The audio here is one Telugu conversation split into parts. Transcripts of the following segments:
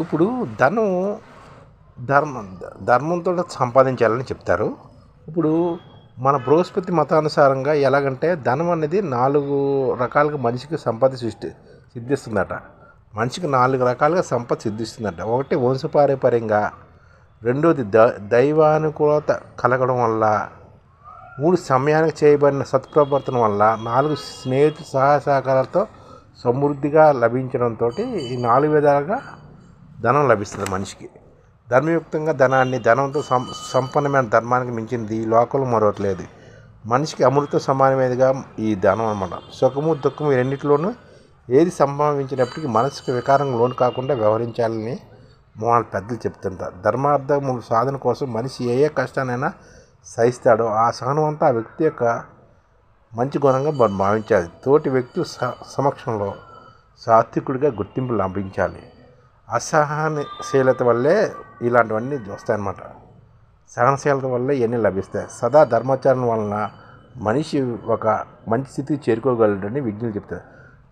ఇప్పుడు ధనం ధర్మం ధర్మంతో సంపాదించాలని చెప్తారు. ఇప్పుడు మన బృహస్పతి మతానుసారంగా ఎలాగంటే ధనం అనేది నాలుగు రకాలుగా మనిషికి సంపద సృష్టి సిద్ధిస్తుందట. మనిషికి నాలుగు రకాలుగా సంపద సిద్ధిస్తుందట. ఒకటి వంశపారంపర్యంగా రెండోది ద దైవానుకూలత కలగడం వల్ల మూడు సమయానికి చేయబడిన సత్ప్రవర్తన వల్ల నాలుగు స్నేహితు సహాయ సహకారాలతో సమృద్ధిగా లభించడంతో ఈ నాలుగు విధాలుగా ధనం లభిస్తుంది మనిషికి. ధర్మయుక్తంగా ధనాన్ని ధనంతో సం సంపన్నమైన ధర్మానికి మించింది ఈ లోకంలో మరొకట్లేదు మనిషికి అమృత సమానమైనదిగా ఈ ధనం అన్నమాట. సుఖము దుఃఖము రెండింటిలోనూ ఏది సంభవించినప్పటికీ మనసుకు వికారం లోను కాకుండా వ్యవహరించాలని మన పెద్దలు చెప్తుంటారు. ధర్మార్థము సాధన కోసం మనిషి ఏ ఏ కష్టానైనా సహిస్తాడో ఆ సహనం అంతా ఆ వ్యక్తి యొక్క మంచి గుణంగా భావించాలి. తోటి వ్యక్తి స సమక్షంలో సాత్వికుడిగా గుర్తింపు లభించాలి. అసహనశీలత వల్లే ఇలాంటివన్నీ వస్తాయన్నమాట. సహనశీలత వల్లే ఇవన్నీ లభిస్తాయి. సదా ధర్మాచరణ వలన మనిషి ఒక మంచి స్థితికి చేరుకోగలడని విజ్ఞులు చెప్తారు.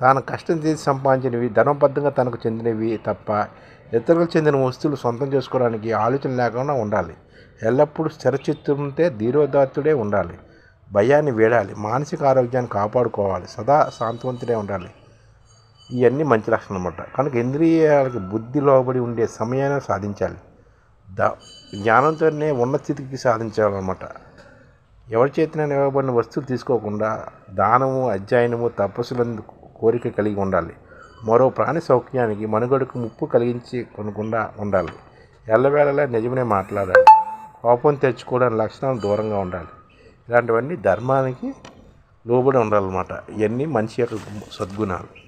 తాను కష్టం చేసి సంపాదించినవి ధర్మబద్ధంగా తనకు చెందినవి తప్ప ఇతరులకు చెందిన వస్తువులు సొంతం చేసుకోవడానికి ఆలోచన లేకుండా ఉండాలి. ఎల్లప్పుడూ స్థిరచిత్తుంటే ధీరోదాత్తుడే ఉండాలి. భయాన్ని వీడాలి. మానసిక ఆరోగ్యాన్ని కాపాడుకోవాలి. సదా శాంతవంతుడే ఉండాలి. ఇవన్నీ మంచి లక్షణం అనమాట కనుక ఇంద్రియాలకి బుద్ధి లోబడి ఉండే సమయాన్ని సాధించాలి. ద జ్ఞానంతోనే ఉన్నత స్థితికి సాధించాలన్నమాట. ఎవరి చేతిన ఇవ్వబడిన వస్తువులు తీసుకోకుండా దానము అధ్యయనము తపస్సులందు కోరిక కలిగి ఉండాలి. మరో ప్రాణి సౌఖ్యానికి మనుగడకు ముప్పు కలిగించి కొనకుండా ఉండాలి. ఎల్లవేళలా నిజమనే మాట్లాడాలి. కోపం తెచ్చుకోవడానికి లక్షణాలు దూరంగా ఉండాలి. ఇలాంటివన్నీ ధర్మానికి లోబడి ఉండాలన్నమాట. ఇవన్నీ మనిషి యొక్క సద్గుణాలు.